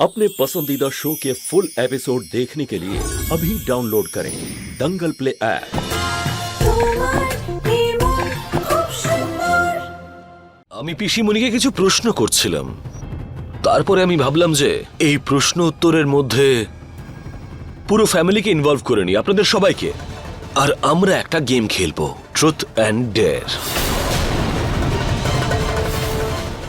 अपने पसंदीदा शो के फुल एपिसोड देखने के लिए अभी डाउनलोड करें दंगल प्ले ऐप তোমার নির্মল খুব সুন্দর আমি পিসিমণিকে কিছু প্রশ্ন করছিলাম তারপরে আমি ভাবলাম যে এই প্রশ্ন উত্তরের মধ্যে পুরো ফ্যামিলিকে ইনভলভ করে নি আপনাদের সবাইকে আর আমরা একটা গেম খেলবো ট্রুথ অ্যান্ড ডেয়ার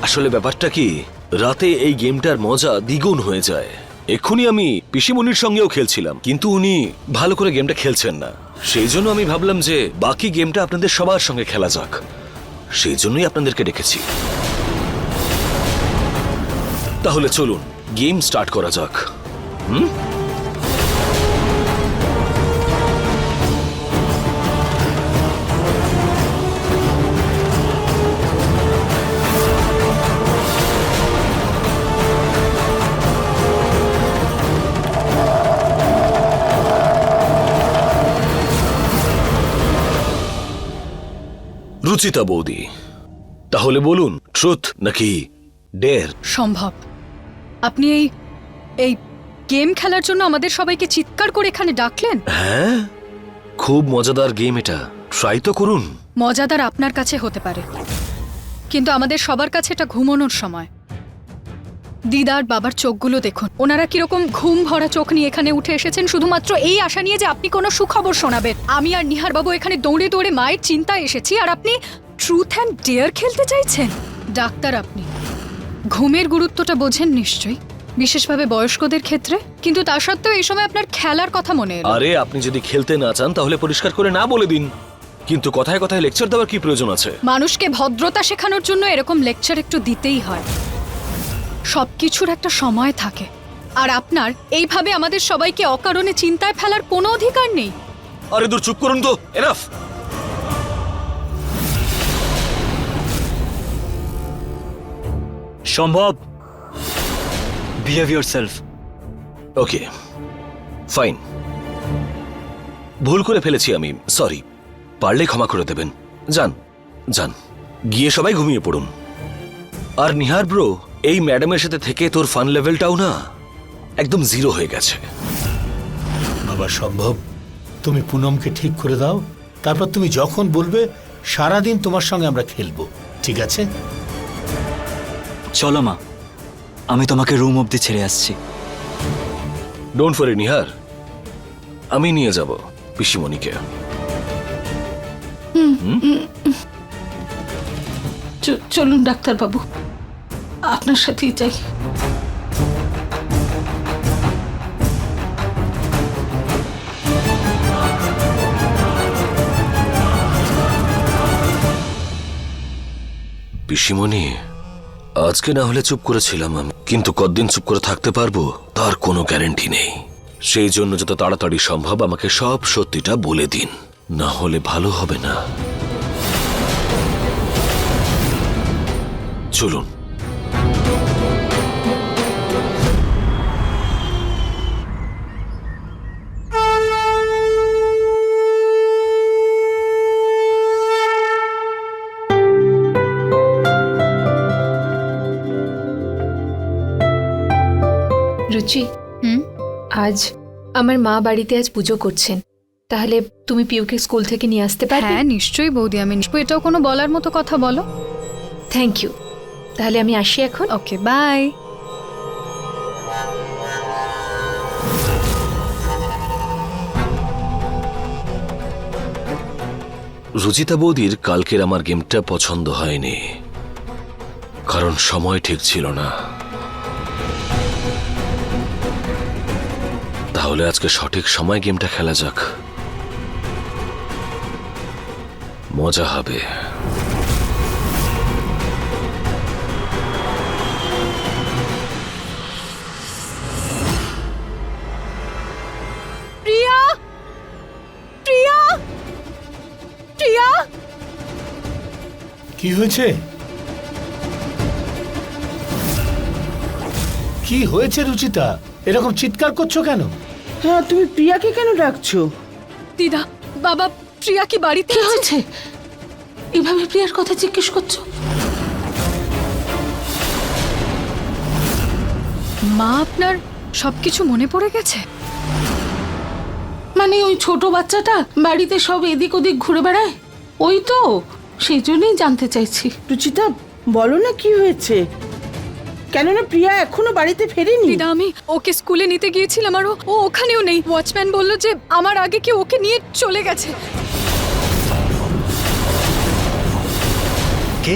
আসলে ব্যাপারটা কি রাতে এই গেমটার মজা দ্বিগুণ হয়ে যায়। এক্ষুনি আমি পিসিমনির সঙ্গেও খেলছিলাম, কিন্তু উনি ভালো করে গেমটা খেলছেন না। সেই জন্য আমি ভাবলাম যে বাকি গেমটা আপনাদের সবার সঙ্গে খেলা যাক। সেই জন্যই আপনাদেরকে ডেকেছি। তাহলে চলুন, গেম স্টার্ট করা যাক। হুম? রুচিতা বৌদি। তাহলে বলুন ট্রুথ নাকি ডের সম্ভব। আপনি এই এই গেম খেলার জন্য আমাদের সবাইকে চিৎকার করে এখানে ডাকলেন? হ্যাঁ খুব মজাদার গেম এটা। ট্রাই তো করুন। মজাদার আপনার কাছে হতে পারে। কিন্তু আমাদের সবার কাছে এটা ঘুমানোর সময়। দিদার বাবার চোখগুলো দেখুন। ওনারা কীরকম ঘুম ভরা চোখ নিয়ে এখানে উঠে এসেছেন শুধুমাত্র এই আশা নিয়ে যে আপনি কোনো সুখবর শোনাবেন। আমি আর নিহার বাবু এখানে দৌড়ে দৌড়ে মায়ের চিন্তায় এসেছি আর আপনি ট্রুথ অ্যান্ড ডেয়ার খেলতে চাইছেন? ডাক্তার আপনি। ঘুমের গুরুত্বটা বোঝেন নিশ্চয়ই বিশেষভাবে বয়স্কদের ক্ষেত্রে। কিন্তু তা সত্ত্বেও এই সময় আপনার খেলার কথা মনে এলো। আরে আপনি যদি খেলতে না চান তাহলে পরিষ্কার করে না বলে দিন। কিন্তু কথায় কথায় লেকচার দেওয়ার কি প্রয়োজন আছে? মানুষকে ভদ্রতা শেখানোর জন্য এরকম লেকচার একটু দিতেই হয়। সবকিছুর একটা সময় থাকে। আর আপনার এইভাবে আমাদের সবাইকে অকারণে চিন্তায় ফেলার কোনো অধিকার নেই। আরে দূর চুপ করুন তো। এনাফ সম্ভব? Behave yourself okay fine ভুল করে ফেলেছি আমি সরি পারলে ক্ষমা করে দেবেন। যান যান। গিয়ে সবাই ঘুমিয়ে পড়ুন। আর নিহার ব্রো এই ম্যাডামের সাথে থেকে তোর ফান লেভেলটাও না একদম জিরো হয়ে গেছে। বাবা সম্ভব? তুমি পুনমকে ঠিক করে দাও তারপর তুমি যখন বলবে সারাদিন তোমার সঙ্গে আমরা খেলব ঠিক আছে? চলো মা আমি তোমাকে রুম অবধি ছেড়ে আসছি। Don't worry Nihar. আমি নিয়ে যাব পিসিমণিকে। চ- চলুন ডাক্তারবাবু। আপনার সাথেই যাই পিসিমণি, আজকে না হলে চুপ করেছিলাম আমি। কিন্তু কতদিন চুপ করে থাকতে পারব, তার কোনো গ্যারেন্টি নেই। সেই জন্য যত তাড়াতাড়ি সম্ভব আমাকে সব সত্যিটা বলে দিন। না হলে ভালো হবে না। চলুন। রুচি হুম? আজ আমার মা বাড়িতে আজ পুজো করছেন। তাহলে তুমি পিউকে স্কুল থেকে নিয়ে আসতে পারবে? হ্যাঁ নিশ্চয়ই বৌদি আমি নিশ্চয়ই। এটাও কোনো বলার মতো কথা বলো। থ্যাংক ইউ তাহলে আমি আসি এখন। ওকে বাই রুচিতা বৌদির কালকের আমার গেমটা পছন্দ হয়নি। কারণ সময় ঠিক ছিল না। তাহলে আজকে সঠিক সময় গেমটা খেলা যাক। মজা হবে। প্রিয়া? প্রিয়া? প্রিয়া? কি হয়েছে? কি হয়েছে রুচিতা? এরকম চিৎকার করছ কেন? হ্যাঁ তুমি প্রিয়াকে কেন ডাকছো? দিদা বাবা প্রিয়া কি বাড়িতে কি আছে? হয়েছে? এভাবে প্রিয়ার কথা জিজ্ঞেস করছ? মা আপনার সবকিছু মনে পড়ে গেছে? মানে ওই ছোট বাচ্চাটা বাড়িতে সব এদিক ওদিক ঘুরে বেড়ায়? ওই তো সেই জন্যই জানতে চাইছি। রুচিতা বলো না কি হয়েছে? কেননা প্রিয়া এখনও বাড়িতে ফেরেনি। দিদা আমি ওকে স্কুলে নিতে গিয়েছিলাম আর ও ও ওখানেও নেই। ওয়াচম্যান বলল যে আমার আগে কি ওকে নিয়ে চলে গেছে। কে?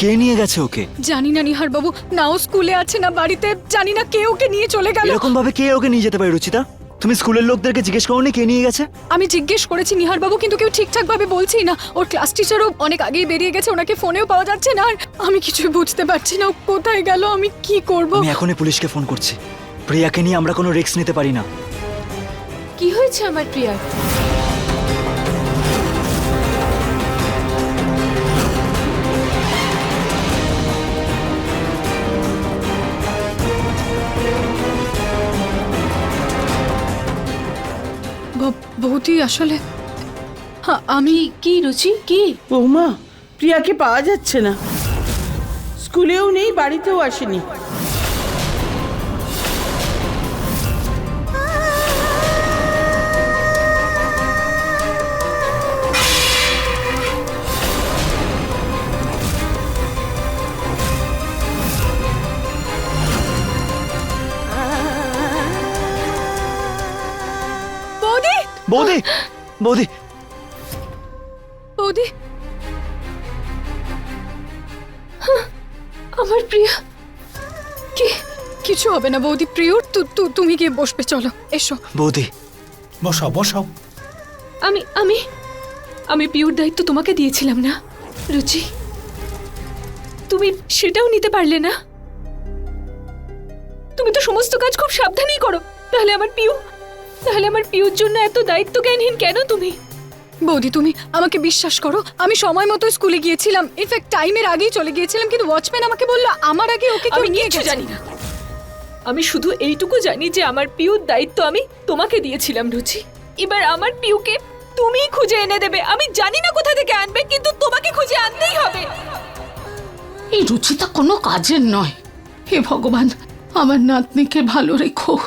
কে নিয়ে গেছে ওকে? জানি না নিহার বাবু না ও স্কুলে আছে না বাড়িতে জানি না কে ওকে নিয়ে চলে গেল। এরকম ভাবে কে ওকে নিয়ে যেতে পারে রুচিতা? তুমি স্কুলের লোকদেরকে জিজ্ঞেস করোনি কে নিয়ে গেছে? আমি জিজ্ঞেস করেছি নিহার বাবু কিন্তু কেউ ঠিকঠাক ভাবে বলছেই না। ওর ক্লাস টিচারও অনেক আগেই বেরিয়ে গেছে ওনাকে ফোনেও পাওয়া যাচ্ছে না। আর আমি কিছুই বুঝতে পারছি না ও কোথায় গেল আমি কি করব? আমি এখনই পুলিশকে ফোন করছি। প্রিয়াকে নিয়ে আমরা কোনো রিস্ক নিতে পারি না। কি হয়েছে আমার প্রিয়ার? বৌদি আসলে আমি কি রুচি? কি? বৌমা প্রিয়াকে পাওয়া যাচ্ছে না। স্কুলেও নেই বাড়িতেও আসেনি। বৌদি বৌদি। বৌদি। বৌদি আমার প্রিয়া। কি কিছু হবে না বৌদি প্রিয়র? তু তু- তুমি গিয়ে বসবে চলো এসো। বৌদি। বসাও বসাও আমি আমি আমি পিওর দায়িত্ব তোমাকে দিয়েছিলাম না রুচি। তুমি সেটাও নিতে পারলে না। তুমি তো সমস্ত কাজ খুব সাবধানেই করো তাহলে আমার পিউ তাহলে আমার পিউর জন্য এত দায়িত্ব জ্ঞানহীন কেন তুমি? বৌদি তুমি আমাকে বিশ্বাস করো আমি সময় মতো স্কুলে গিয়েছিলাম। ইনফ্যাক্ট টাইমের আগেই চলে গিয়েছিলাম কিন্তু ওয়াচম্যান আমাকে বলল আমার আগে ওকে কেউ আমি নিয়ে গেছে। জানি না। আমি শুধু এইটুকু জানি যে আমার পিউর দায়িত্ব আমি তোমাকে দিয়েছিলাম রুচি। এবার আমার পিউকে তুমিই খুঁজে এনে দেবে। আমি জানি না কোথা থেকে আনবে কিন্তু তোমাকে খুঁজে আনতেই হবে। এই রুচিতা কোনো কাজের নয়। হে ভগবান আমার নাতনিকে ভালো রেখো।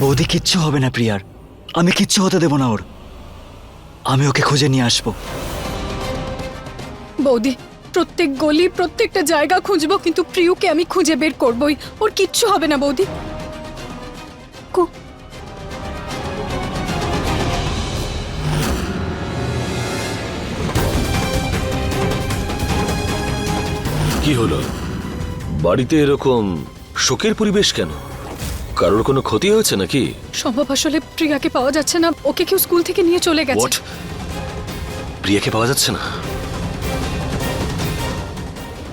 বৌদি কিচ্ছু হবে না প্রিয়ার। আমি কিচ্ছু হতে দেব না ওর। আমি ওকে খুঁজে নিয়ে আসব। বৌদি প্রত্যেক গলি প্রত্যেকটা জায়গা খুঁজবো কিন্তু প্রিয়কে আমি খুঁজে বের করবই। ওর কিচ্ছু হবে না বৌদি। কো- কি হলো? বাড়িতে এরকম শোকের পরিবেশ কেন? কারোর কোনো ক্ষতি হয়েছে নাকি? সম্ভব আসলে প্রিয়াকে পাওয়া যাচ্ছে না। ওকে কেউ স্কুল থেকে নিয়ে চলে গেছে। প্রিয়াকে পাওয়া যাচ্ছে না?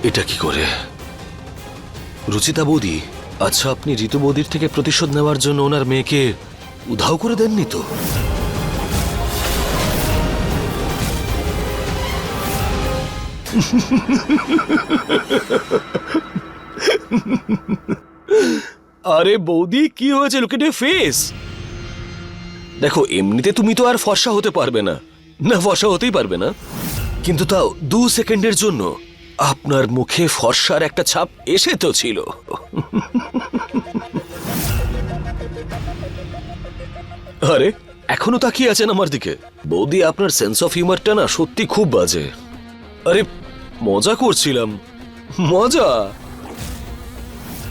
এটা কি করে? রুচিতা বৌদি আচ্ছা আপনি ঋতু বৌদির থেকে প্রতিশোধ নেওয়ার জন্য ওনার মেয়েকে উধাও করে দেননি তো? আরে বৌদি, কি হয়েছে? লুক এট ফেস দেখো, এমনিতে তুমি তো আর ফর্সা হতে পারবে না। না, ফর্সা হতেই পারবে না। কিন্তু তাও দু সেকেন্ডের জন্য আপনার মুখে ফর্সার একটা ছাপ এসে তো ছিল। আরে, এখনও তাকিয়ে আছেন আমার দিকে? বৌদি, আপনার সেন্স অফ হিউমারটা না সত্যি খুব বাজে। আরে, মজা করছিলাম। মজা?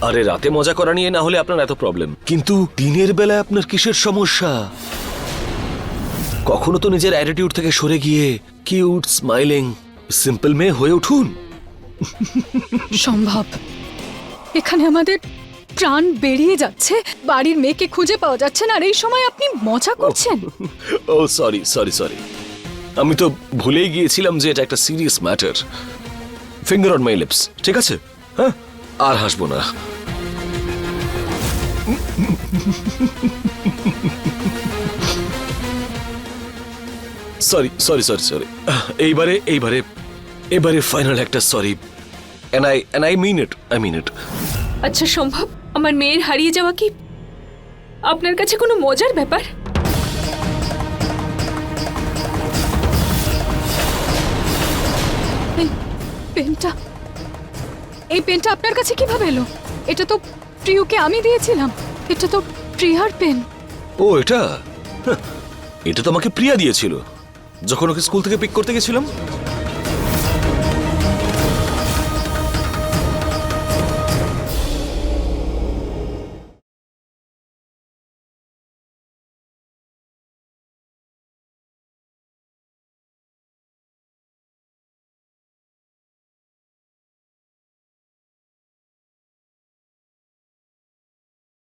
আরে রাতে মজা করা নিয়ে না হলে আপনার এত প্রবলেম কিন্তু দিনের বেলায় আপনার কিসের সমস্যা? কখনো তো নিজের অ্যাটিটিউড থেকে সরে গিয়ে কিউট স্মাইলিং সিম্পল মেয়ে হয়ে উঠুন। সম্ভব। এখানে আমাদের প্রাণ বেরিয়ে যাচ্ছে বাড়ির মেয়েকে খুঁজে পাওয়া যাচ্ছে না আর এই সময় আপনি মজা করছেন। ও সরি সরি সরি আমি তো ভুলেই গিয়েছিলাম যে এটা একটা serious matter finger on my lips ঠিক আছে? হ্যাঁ? আর হাসবো না। সরি সরি সরি সরি এইবারে এইবারে এবারে ফাইনাল একটা sorry and I and I mean it I mean it আচ্ছা সম্ভব? আমার মেয়ের হারিয়ে যাওয়া কি আপনার কাছে কোনো মজার ব্যাপার? পেনটা, এই পেনটা আপনার কাছে কীভাবে এলো? এটা তো প্রিয়কে আমি দিয়েছিলাম। এটা তো প্রিয়ার পেন। ও, এটা? এটা তো আমাকে প্রিয়া দিয়েছিল। যখন ওকে স্কুল থেকে পিক করতে গেছিলাম